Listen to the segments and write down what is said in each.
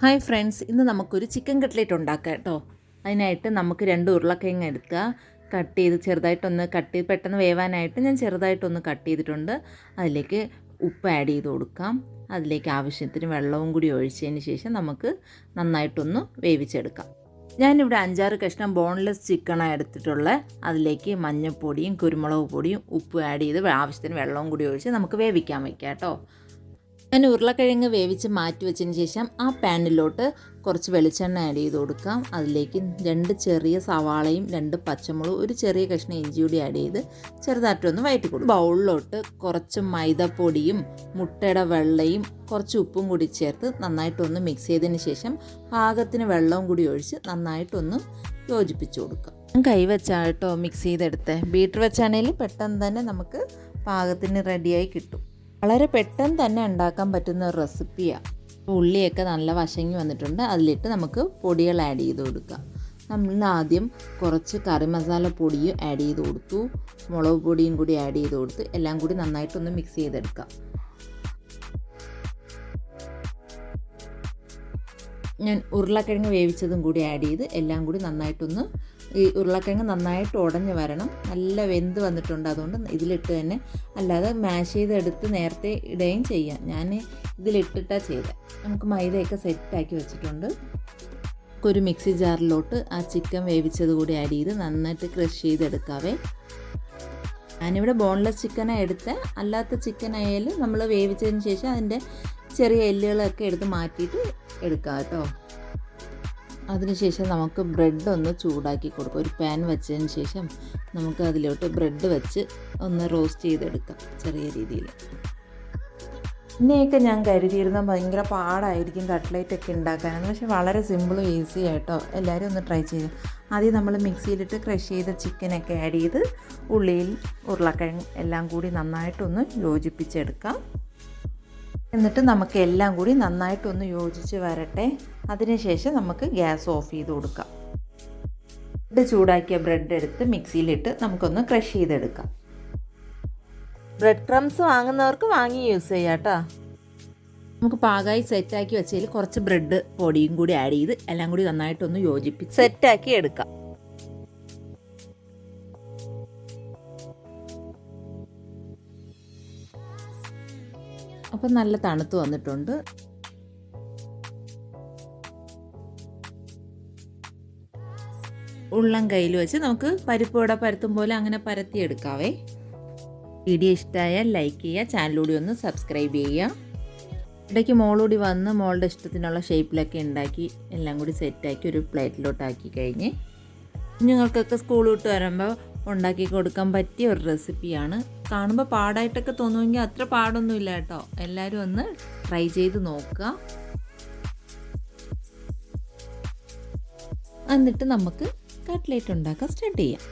Hi friends ഇന്ന് നമുക്കൊരു chicken cutlet ഉണ്ടാക്കാം കേട്ടോ. അതിനായിട്ട് നമുക്ക് രണ്ട് ഉരുളക്കിഴങ്ങ് എടുക്കുക. കട്ട് ചെയ്ത് ചെറുതായിട്ടൊന്ന് കട്ട് ചെയ്ത് പെട്ടെന്ന് വേവാനായിട്ട് ഞാൻ ചെറുതായിട്ടൊന്ന് കട്ട് ചെയ്തിട്ടുണ്ട്. അതിലേക്ക് ഉപ്പ് ആഡ് ചെയ്ത് കൊടുക്കാം. അതിലേക്ക് ആവശ്യത്തിന് വെള്ളവും കൂടി ഒഴിച്ചതിന് ശേഷം നമുക്ക് നന്നായിട്ടൊന്ന് വേവിച്ചെടുക്കാം. ഞാനിവിടെ അഞ്ചാറ് കഷ്ണം ബോൺലെസ് ചിക്കനാണ് എടുത്തിട്ടുള്ളത് അതിലേക്ക് മഞ്ഞൾപ്പൊടിയും കുരുമുളക് പൊടിയും ഉപ്പ് ആഡ് ചെയ്ത് ആവശ്യത്തിന് വെള്ളവും കൂടി ഒഴിച്ച് നമുക്ക് വേവിക്കാൻ വയ്ക്കാം കേട്ടോ. ഞാൻ ഉരുളക്കിഴങ്ങ് വേവിച്ച് മാറ്റി വെച്ചതിന് ശേഷം ആ പാനിലോട്ട് കുറച്ച് വെളിച്ചെണ്ണ ആഡ് ചെയ്ത് കൊടുക്കാം. അതിലേക്ക് രണ്ട് ചെറിയ സവാളയും രണ്ട് പച്ചമുളകും ഒരു ചെറിയ കഷ്ണം ഇഞ്ചി കൂടി ആഡ് ചെയ്ത് ചെറുതായിട്ടൊന്ന് വയറ്റി കൊടുക്കും. ബൗളിലോട്ട് കുറച്ച് മൈദപ്പൊടിയും മുട്ടയുടെ വെള്ളയും കുറച്ച് ഉപ്പും കൂടി ചേർത്ത് നന്നായിട്ടൊന്ന് മിക്സ് ചെയ്തതിന് ശേഷം പാകത്തിന് വെള്ളവും കൂടി ഒഴിച്ച് നന്നായിട്ടൊന്ന് യോജിപ്പിച്ച് ഞാൻ കൈ വെച്ചാട്ടോ മിക്സ് ചെയ്തെടുത്തേ ബീറ്റർ വെച്ചാണെങ്കിൽ പെട്ടെന്ന് തന്നെ നമുക്ക് പാകത്തിന് റെഡിയായി കിട്ടും. വളരെ പെട്ടെന്ന് തന്നെ ഉണ്ടാക്കാൻ പറ്റുന്ന ഒരു റെസിപ്പിയാണ് ഉള്ളിയൊക്കെ നല്ല വശങ്ങി വന്നിട്ടുണ്ട്. അതിലിട്ട് നമുക്ക് പൊടികൾ ആഡ് ചെയ്ത് കൊടുക്കാം. നമ്മൾ ആദ്യം കുറച്ച് കറി മസാല പൊടിയും ആഡ് ചെയ്ത് കൊടുത്തു. മുളക് പൊടിയും കൂടി ആഡ് ചെയ്ത് കൊടുത്ത് എല്ലാം കൂടി നന്നായിട്ടൊന്ന് മിക്സ് ചെയ്തെടുക്കാം. ഞാൻ ഉരുളക്കിഴങ്ങ് വേവിച്ചതും കൂടി ആഡ് ചെയ്ത് എല്ലാം കൂടി നന്നായിട്ടൊന്ന് ഈ ഉരുളക്കിഴങ്ങ് നന്നായിട്ട് ഉടഞ്ഞ് വരണം. നല്ല വെന്ത് വന്നിട്ടുണ്ട് അതുകൊണ്ട് ഇതിലിട്ട് തന്നെ അല്ലാതെ മാഷ് ചെയ്തെടുത്ത് നേരത്തെ ഇടുകയും ചെയ്യാം. ഞാൻ ഇതിലിട്ടിട്ടാണ് ചെയ്തത് നമുക്ക് മൈദയൊക്കെ സെറ്റാക്കി വെച്ചിട്ടുണ്ട്. ഒരു മിക്സി ജാറിലോട്ട് ആ ചിക്കൻ വേവിച്ചത് കൂടി ആഡ് ചെയ്ത് നന്നായിട്ട് ക്രഷ് ചെയ്തെടുക്കാവേ. ഞാനിവിടെ ബോൺലെസ് ചിക്കനാണ് എടുത്ത്. അല്ലാത്ത ചിക്കൻ ആയാലും നമ്മൾ വേവിച്ചതിന് ശേഷം അതിന്റെ ചെറിയ എല്ലുകളൊക്കെ എടുത്ത് മാറ്റിയിട്ട് എടുക്കാം കേട്ടോ. അതിനുശേഷം നമുക്ക് ബ്രെഡ് ഒന്ന് ചൂടാക്കി കൊടുക്കാം. ഒരു പാൻ വെച്ചതിന് ശേഷം നമുക്ക് അതിലോട്ട് ബ്രെഡ് വെച്ച് ഒന്ന് റോസ്റ്റ് ചെയ്തെടുക്കാം ചെറിയ രീതിയിൽ. ഇന്നെയൊക്കെ ഞാൻ കരുതിയിരുന്ന ഭയങ്കര പാടായിരിക്കും കട്ട്ലേറ്റ് ഒക്കെ ഉണ്ടാക്കാനെന്ന്. പക്ഷേ വളരെ സിമ്പിളും ഈസി ആയിട്ടോ എല്ലാവരും ഒന്ന് ട്രൈ ചെയ്തു ആദ്യം നമ്മൾ മിക്സിയിലിട്ട് ക്രഷ് ചെയ്ത ചിക്കനൊക്കെ ആഡ് ചെയ്ത് ഉള്ളിയിൽ ഉരുളക്കിഴങ്ങ് എല്ലാം കൂടി നന്നായിട്ടൊന്ന് യോജിപ്പിച്ചെടുക്കാം. എന്നിട്ട് നമുക്ക് എല്ലാം കൂടി നന്നായിട്ടൊന്ന് യോജിച്ച് വരട്ടെ. അതിനുശേഷം നമുക്ക് ഗ്യാസ് ഓഫ് ചെയ്ത് കൊടുക്കാം. ബ്രെഡ് ചൂടാക്കിയ ബ്രെഡ് എടുത്ത് മിക്സിയിലിട്ട് നമുക്കൊന്ന് ക്രഷ് ചെയ്തെടുക്കാം. ബ്രെഡ് ക്രംസ് വാങ്ങുന്നവർക്ക് വാങ്ങി യൂസ് ചെയ്യാട്ടോ കേട്ടോ. നമുക്ക് പാകമായി സെറ്റാക്കി വെച്ചതിൽ കുറച്ച് ബ്രെഡ് പൊടിയും കൂടി ആഡ് ചെയ്ത് എല്ലാം കൂടി നന്നായിട്ടൊന്ന് യോജിപ്പിച്ച് സെറ്റാക്കി എടുക്കാം. അപ്പം നല്ല തണുത്ത് വന്നിട്ടുണ്ട്. ഉള്ളം കയ്യിൽ വെച്ച് നമുക്ക് പരിപ്പ് വട പരത്തും പോലെ അങ്ങനെ പരത്തിയെടുക്കാവേ വീഡിയോ ഇഷ്ടമായാൽ ലൈക്ക് ചെയ്യുക ചാനലൂടി ഒന്ന് സബ്സ്ക്രൈബ് ചെയ്യുക. ഇടയ്ക്ക് മോളൂടി വന്ന് മോളുടെ ഇഷ്ടത്തിനുള്ള ഷേപ്പിലൊക്കെ ഉണ്ടാക്കി എല്ലാം കൂടി സെറ്റാക്കി ഒരു പ്ലേറ്റിലോട്ടാക്കി കഴിഞ്ഞ് കുഞ്ഞുങ്ങൾക്കൊക്കെ സ്കൂൾ വിട്ട് വരുമ്പോൾ ഉണ്ടാക്കി കൊടുക്കാൻ പറ്റിയ ഒരു റെസിപ്പിയാണ്. കാണുമ്പോൾ പാടായിട്ടൊക്കെ തോന്നുമെങ്കിൽ അത്ര പാടൊന്നുമില്ല കേട്ടോ. എല്ലാവരും ഒന്ന് ട്രൈ ചെയ്ത് നോക്കുക. എന്നിട്ട് നമുക്ക് കട്ട്ലേറ്റ് ഉണ്ടാക്കാൻ സ്റ്റാർട്ട് ചെയ്യാം.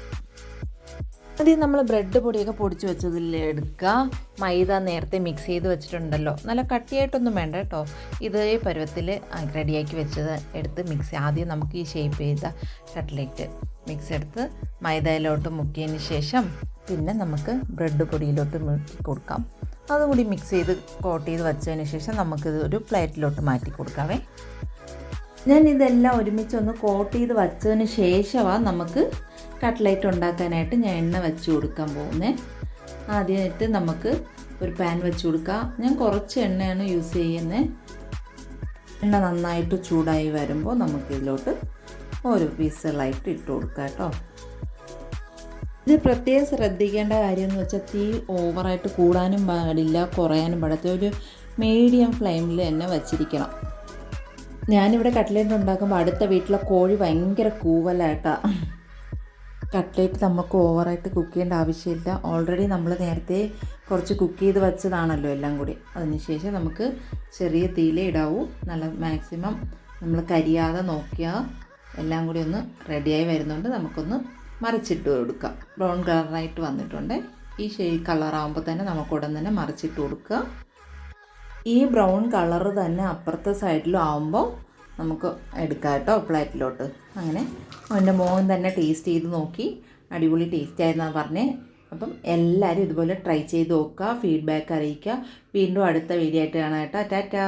ആദ്യം നമ്മൾ ബ്രെഡ് പൊടിയൊക്കെ പൊടിച്ച് വെച്ചതിൽ എടുക്കുക. മൈദ നേരത്തെ മിക്സ് ചെയ്ത് വെച്ചിട്ടുണ്ടല്ലോ. നല്ല കട്ടിയായിട്ടൊന്നും വേണ്ട കേട്ടോ. ഇതേ പരുവത്തിൽ റെഡിയാക്കി വെച്ചത് എടുത്ത് മിക്സ് ആദ്യം നമുക്ക് ഈ ഷേപ്പ് ചെയ്ത കട്ട്ലേറ്റ് മിക്സ് എടുത്ത് മൈദയിലോട്ട് മുക്കിയതിന് ശേഷം പിന്നെ നമുക്ക് ബ്രെഡ് പൊടിയിലോട്ട് മുക്കി കൊടുക്കാം. അതുകൂടി മിക്സ് ചെയ്ത് കോട്ട് ചെയ്ത് വെച്ചതിന് ശേഷം നമുക്കിത് ഒരു പ്ലേറ്റിലോട്ട് മാറ്റി കൊടുക്കാവേ. ഞാൻ ഇതെല്ലാം ഒരുമിച്ച് ഒന്ന് കോട്ട് ചെയ്ത് വച്ചതിന് ശേഷമാണ് നമുക്ക് കട്ട്ലൈറ്റ് ഉണ്ടാക്കാനായിട്ട് ഞാൻ എണ്ണ വെച്ച് കൊടുക്കാൻ പോകുന്നത് ആദ്യമായിട്ട് നമുക്ക് ഒരു പാൻ വെച്ച് കൊടുക്കാം. ഞാൻ കുറച്ച് എണ്ണയാണ് യൂസ് ചെയ്യുന്നത് എണ്ണ നന്നായിട്ട് ചൂടായി വരുമ്പോൾ നമുക്കിതിലോട്ട് ഓരോ പീസുകളായിട്ട് ഇട്ട് കൊടുക്കാം കേട്ടോ. ഇത് പ്രത്യേകം ശ്രദ്ധിക്കേണ്ട കാര്യം എന്ന് വെച്ചാൽ തീ ഓവറായിട്ട് കൂടാനും പാടില്ല കുറയാനും പാടില്ല. ഒരു മീഡിയം ഫ്ലെയിമിൽ തന്നെ വച്ചിരിക്കണം. ഞാനിവിടെ കട്ട്ലേറ്റ് ഉണ്ടാക്കുമ്പോൾ അടുത്ത വീട്ടിലെ കോഴി ഭയങ്കര കൂവലായിട്ടാണ് കട്ട്ലേറ്റ് നമുക്ക് ഓവറായിട്ട് കുക്ക് ചെയ്യേണ്ട ആവശ്യമില്ല. ഓൾറെഡി നമ്മൾ നേരത്തെ കുറച്ച് കുക്ക് ചെയ്ത് വെച്ചതാണല്ലോ എല്ലാം കൂടി. അതിനുശേഷം നമുക്ക് ചെറിയ തീയിലേ ഇടാവൂ. നല്ല മാക്സിമം നമ്മൾ കരിയാതെ നോക്കിയാൽ എല്ലാം കൂടി ഒന്ന് റെഡിയായി വരുന്നുണ്ട്. നമുക്കൊന്ന് മറിച്ചിട്ട് കൊടുക്കുക. ബ്രൗൺ കളറായിട്ട് വന്നിട്ടുണ്ട്. ഈ ഷെയ്ഡ് കളറാകുമ്പോൾ തന്നെ നമുക്ക് ഉടൻ തന്നെ മറിച്ചിട്ട് കൊടുക്കുക. ഈ ബ്രൗൺ കളറ് തന്നെ അപ്പുറത്തെ സൈഡിലും ആകുമ്പോൾ നമുക്ക് എടുക്കാം കേട്ടോ പ്ലേറ്റിലോട്ട്. അങ്ങനെ എന്റെ മോൻ തന്നെ ടേസ്റ്റ് ചെയ്ത് നോക്കി. അടിപൊളി ടേസ്റ്റ് ആയിരുന്നാണ് പറഞ്ഞേ. അപ്പം എല്ലാവരും ഇതുപോലെ ട്രൈ ചെയ്ത് നോക്കുക ഫീഡ്ബാക്ക് അറിയിക്കുക. വീണ്ടും അടുത്ത വീഡിയോ ആയിട്ട് കാണാം കേട്ടോ. ടാറ്റാ!